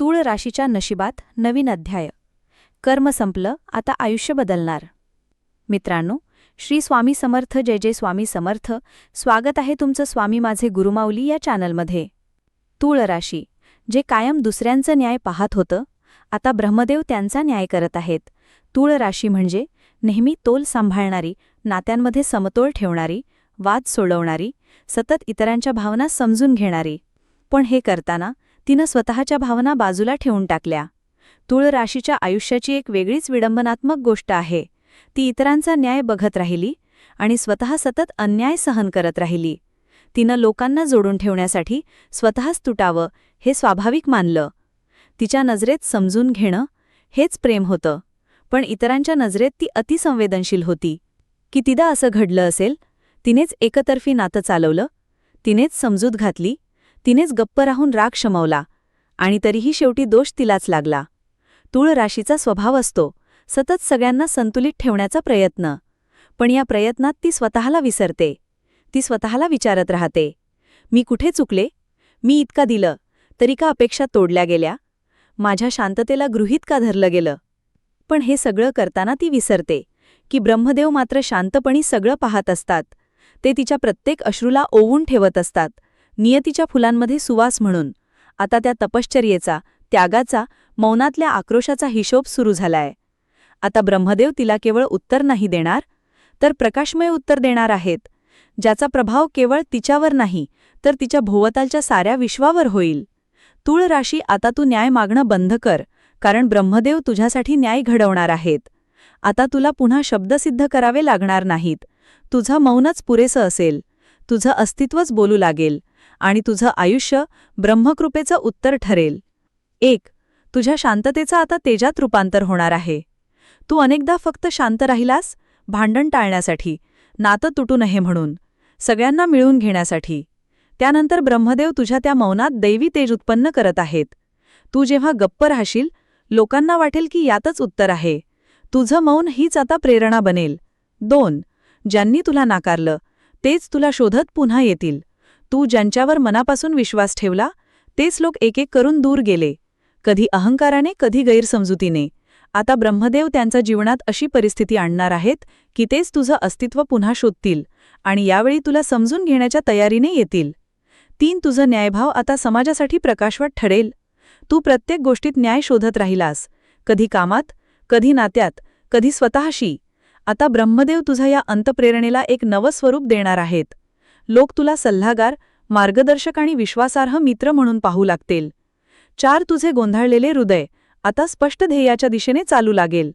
तूळ राशीच्या नशिबात नवीन अध्याय. कर्म संपलं आता आयुष्य बदलणार. मित्रांनो श्री स्वामी समर्थ जय जय स्वामी समर्थ. स्वागत आहे तुमचं स्वामी माझे गुरुमाऊली या चॅनलमध्ये. तूळ राशी जे कायम दुसऱ्यांचं न्याय पाहत होतं आता ब्रह्मदेव त्यांचा न्याय करत आहेत. तूळ राशी म्हणजे नेहमी तोल सांभाळणारी नात्यांमध्ये समतोल ठेवणारी वाद सोडवणारी सतत इतरांच्या भावना समजून घेणारी. पण हे करताना तिनं स्वतःच्या भावना बाजूला ठेवून टाकल्या. तुळ राशीच्या आयुष्याची एक वेगळीच विडंबनात्मक गोष्ट आहे. ती इतरांचा न्याय बघत राहिली आणि स्वतः सतत अन्याय सहन करत राहिली. तिनं लोकांना जोडून ठेवण्यासाठी स्वतःच तुटावं हे स्वाभाविक मानलं. तिच्या नजरेत समजून घेणं हेच प्रेम होतं. पण इतरांच्या नजरेत ती अतिसंवेदनशील होती. कितीदा असं घडलं असेल तिनेच एकतर्फी नातं चालवलं तिनेच समजूत घातली तिनेच गप्प राहून राग शमवला आणि तरीही शेवटी दोष तिलाच लागला. तुळ राशीचा स्वभाव असतो सतत सगळ्यांना संतुलित ठेवण्याचा प्रयत्न. पण या प्रयत्नात ती स्वतःला विसरते. ती स्वतःला विचारत राहते. मी कुठे चुकले? मी इतका दिलं तरी का अपेक्षा तोडल्या गेल्या? माझ्या शांततेला गृहीत का धरलं गेलं? पण हे सगळं करताना ती विसरते की ब्रह्मदेव मात्र शांतपणी सगळं पाहत असतात. ते तिच्या प्रत्येक अश्रूला ओवून ठेवत असतात. नियतीच्या फुलांमध्ये सुवास म्हणून. आता त्या तपश्चर्येचा त्यागाचा मौनातल्या आक्रोशाचा हिशोब सुरू झालाय. आता ब्रह्मदेव तिला केवळ उत्तर नाही देणार तर प्रकाशमय उत्तर देणार आहेत. ज्याचा प्रभाव केवळ तिच्यावर नाही तर तिच्या भोवतालच्या साऱ्या विश्वावर होईल. तुळ राशी आता तू न्याय मागणं बंद कर कारण ब्रह्मदेव तुझ्यासाठी न्याय घडवणार आहेत. आता तुला पुन्हा शब्दसिद्ध करावे लागणार नाहीत. तुझं मौनच पुरेसं असेल. तुझं अस्तित्वच बोलू लागेल. आणि तुझं आयुष्य ब्रह्मकृपेचं उत्तर ठरेल. एक तुझ्या शांततेचं आता तेजात रूपांतर होणार आहे. तू अनेकदा फक्त शांत राहिलास भांडण टाळण्यासाठी नातं तुटू नये म्हणून सगळ्यांना मिळून घेण्यासाठी. त्यानंतर ब्रह्मदेव तुझ्या त्या मौनात दैवी तेज उत्पन्न करत आहेत. तू जेव्हा गप्प राहशील लोकांना वाटेल की यातच उत्तर आहे. तुझं मौन हीच आता प्रेरणा बनेल. दोन ज्यांनी तुला नाकारलं तेच तुला शोधत पुन्हा येतील. तू ज्यांच्यावर मनापासून विश्वास ठेवला तेच लोक एक एक करून दूर गेले. कधी अहंकाराने कधी गैरसमजुतीने. आता ब्रह्मदेव त्यांच्या जीवनात अशी परिस्थिती आणणार आहेत की तेच तुझं अस्तित्व पुन्हा शोधतील आणि यावेळी तुला समजून घेण्याच्या तयारीने येतील. तीन तुझं न्यायभाव आता समाजासाठी प्रकाशवाट ठरेल. तू प्रत्येक गोष्टीत न्याय शोधत राहिलास. कधी कामात कधी नात्यात कधी स्वतःशी. आता ब्रह्मदेव तुझा या अंतप्रेरणेला एक नवं स्वरूप देणार आहेत. लोक तुला सल्लागार मार्गदर्शक आणि विश्वासार्ह मित्र म्हणून पाहू लागतील. चार तुझे गोंधळलेले हृदय आता स्पष्ट ध्येयाच्या दिशेने चालू लागेल.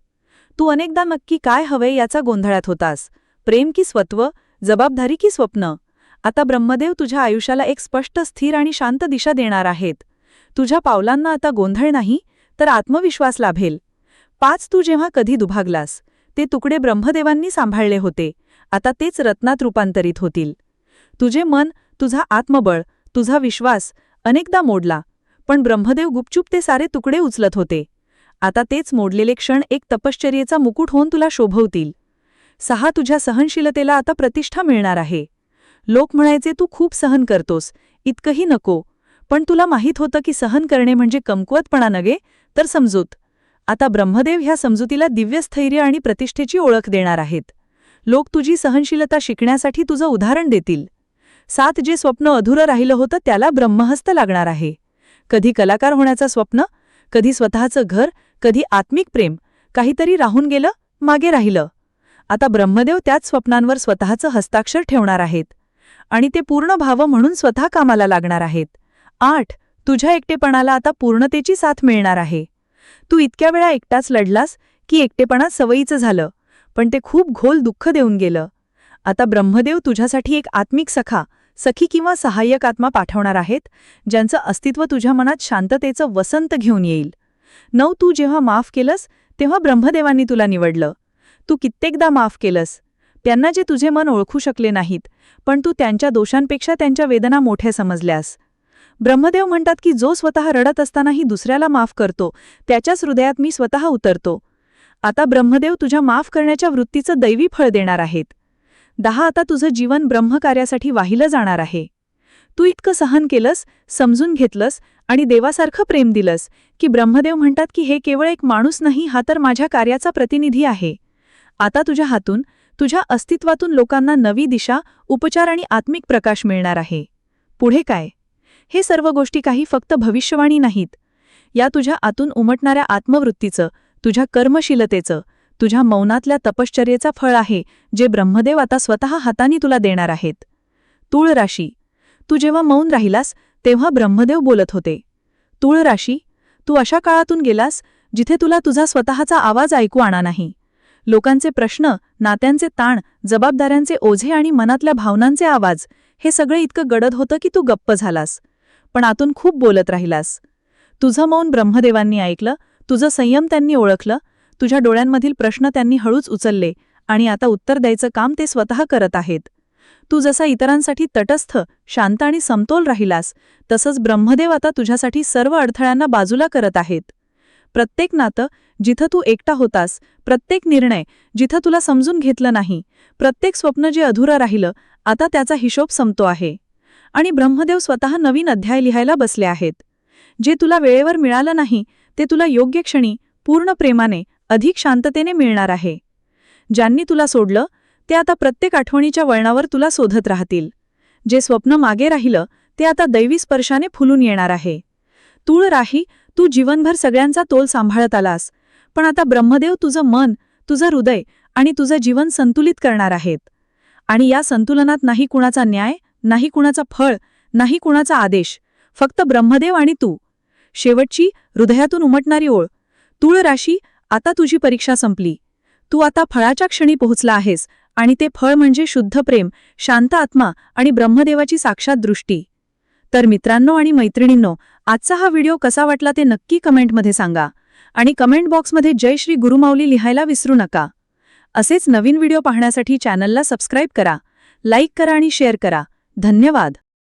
तू अनेकदा नक्की काय हवे याचा गोंधळात होतास. प्रेम की स्वत्व जबाबदारी की स्वप्न. आता ब्रह्मदेव तुझ्या आयुष्याला एक स्पष्ट स्थिर आणि शांत दिशा देणार आहेत. तुझ्या पावलांना आता गोंधळ नाही तर आत्मविश्वास लाभेल. पाच तू जेव्हा कधी दुभागलास ते तुकडे ब्रह्मदेवांनी सांभाळले होते. आता तेच रत्नात रूपांतरित होतील. तुझे मन तुझा आत्मबळ तुझा विश्वास अनेकदा मोडला पण ब्रह्मदेव गुपचूप ते सारे तुकडे उचलत होते. आता तेच मोडलेले क्षण एक तपश्चर्येचा मुकुट होऊन तुला शोभवतील. सहा तुझ्या सहनशीलतेला आता प्रतिष्ठा मिळणार आहे. लोक म्हणायचे तू खूप सहन करतोस इतकंही नको. पण तुला माहीत होतं की सहन करणे म्हणजे कमकुवतपणा नगे? तर समजूत. आता ब्रह्मदेव ह्या समजुतीला दिव्यस्थैर्य आणि प्रतिष्ठेची ओळख देणार आहेत. लोक तुझी सहनशीलता शिकण्यासाठी तुझं उदाहरण देतील. सात जे स्वप्न अधुरं राहिलं होतं त्याला ब्रह्महस्त लागणार आहे. कधी कलाकार होण्याचं स्वप्न कधी स्वतःचं घर कधी आत्मिक प्रेम काहीतरी राहून गेलं मागे राहिलं. आता ब्रह्मदेव त्याच स्वप्नांवर स्वतःचं हस्ताक्षर ठेवणार आहेत. आणि ते पूर्ण भाव म्हणून स्वतः कामाला लागणार आहेत. आठ तुझ्या एकटेपणाला आता पूर्णतेची साथ मिळणार आहे. तू इतक्या वेळा एकटाच लढलास की एकटेपणा सवयीचं झालं पण ते खूप घोल दुःख देऊन गेलं. आता ब्रह्मदेव तुझ्यासाठी एक आत्मिक सखा सखी किंवा सहाय्यक आत्मा पाठवणार आहेत ज्यांचं अस्तित्व तुझ्या मनात शांततेचं वसंत घेऊन येईल. नऊ तू जेव्हा माफ केलंस तेव्हा ब्रह्मदेवांनी तुला निवडलं. तू कित्येकदा माफ केलंस. त्यांना जे तुझे मन ओळखू शकले नाहीत पण तू त्यांच्या दोषांपेक्षा त्यांच्या वेदना मोठ्या समजल्यास. ब्रह्मदेव म्हणतात की जो स्वतः रडत असतानाही दुसऱ्याला माफ करतो त्याच्याच हृदयात मी स्वतः उतरतो. आता ब्रह्मदेव तुझ्या माफ करण्याच्या वृत्तीचं दैवी फळ देणार आहेत. दहा आता तुझं जीवन ब्रह्मकार्यासाठी वाहिलं जाणार आहे. तू इतकं सहन केलंस समजून घेतलंस आणि देवासारखं प्रेम दिलंस की ब्रह्मदेव म्हणतात की हे केवळ एक माणूस नाही हा तर माझ्या कार्याचा प्रतिनिधी आहे. आता तुझ्या हातून तुझ्या अस्तित्वातून लोकांना नवी दिशा उपचार आणि आत्मिक प्रकाश मिळणार आहे. पुढे काय? हे सर्व गोष्टी काही फक्त भविष्यवाणी नाहीत. या तुझ्या आतून उमटणाऱ्या आत्मवृत्तीचं तुझ्या कर्मशीलतेचं तुझ्या मौनातल्या तपश्चर्येचा फळ आहे जे ब्रह्मदेव आता स्वतः हाताने तुला देणार आहेत. तुळ राशी. तू जेव्हा मौन राहिलास तेव्हा ब्रह्मदेव बोलत होते. तुळ राशी. तू अशा काळातून गेलास जिथे तुला तुझा स्वतःचा आवाज ऐकू आणा नाही. लोकांचे प्रश्न नात्यांचे ताण जबाबदाऱ्यांचे ओझे आणि मनातल्या भावनांचे आवाज हे सगळे इतकं गडद होतं की तू गप्प झालास. पण आतून खूप बोलत राहिलास. तुझं मौन ब्रह्मदेवांनी ऐकलं तुझं संयम त्यांनी ओळखलं तुझ्या डोळ्यांमधील प्रश्न त्यांनी हळूच उचलले आणि आता उत्तर द्यायचं काम ते स्वतः करत आहेत. तू जसा इतरांसाठी तटस्थ शांत आणि समतोल राहिलास तसंच ब्रह्मदेव आता तुझ्यासाठी सर्व अडथळ्यांना बाजूला करत आहेत. प्रत्येक नातं जिथं तू एकटा होतास प्रत्येक निर्णय जिथं तुला समजून घेतलं नाही प्रत्येक स्वप्न जे अधुरं राहिलं आता त्याचा हिशोब संपतो आहे. आणि ब्रह्मदेव स्वतः नवीन अध्याय लिहायला बसले आहेत. जे तुला वेळेवर मिळालं नाही ते तुला योग्य क्षणी पूर्ण प्रेमाने अधिक शांततेने मिळणार आहे. ज्यांनी तुला सोडलं ते आता प्रत्येक आठवणीच्या वळणावर तुला शोधत राहतील. जे स्वप्न मागे राहिलं ते आता दैवी स्पर्शाने फुलून येणार आहे. तुळ राही तू जीवनभर सगळ्यांचा तोल सांभाळत आलास पण आता ब्रह्मदेव तुझं मन तुझं हृदय आणि तुझं जीवन संतुलित करणार आहेत. आणि या संतुलनात नाही कुणाचा न्याय नाही कुणाचा फळ नाही कुणाचा आदेश फक्त ब्रह्मदेव आणि तू. शेवटची हृदयातून उमटणारी ओळ. तुळ राशी आता तुझी परीक्षा संपली. तू आता फळाच्या क्षणी पोहोचला आहेस आणि ते फळ म्हणजे शुद्ध प्रेम शांत आत्मा आणि ब्रह्मदेवाची साक्षात दृष्टी. तर मित्रांनो आणि मैत्रिणींनो आजचा हा व्हिडिओ कसा वाटला ते नक्की कमेंटमध्ये सांगा. आणि कमेंट बॉक्समध्ये जय श्री गुरुमाऊली लिहायला विसरू नका. असेच नवीन व्हिडिओ पाहण्यासाठी चॅनलला सबस्क्राईब करा लाईक करा आणि शेअर करा. धन्यवाद.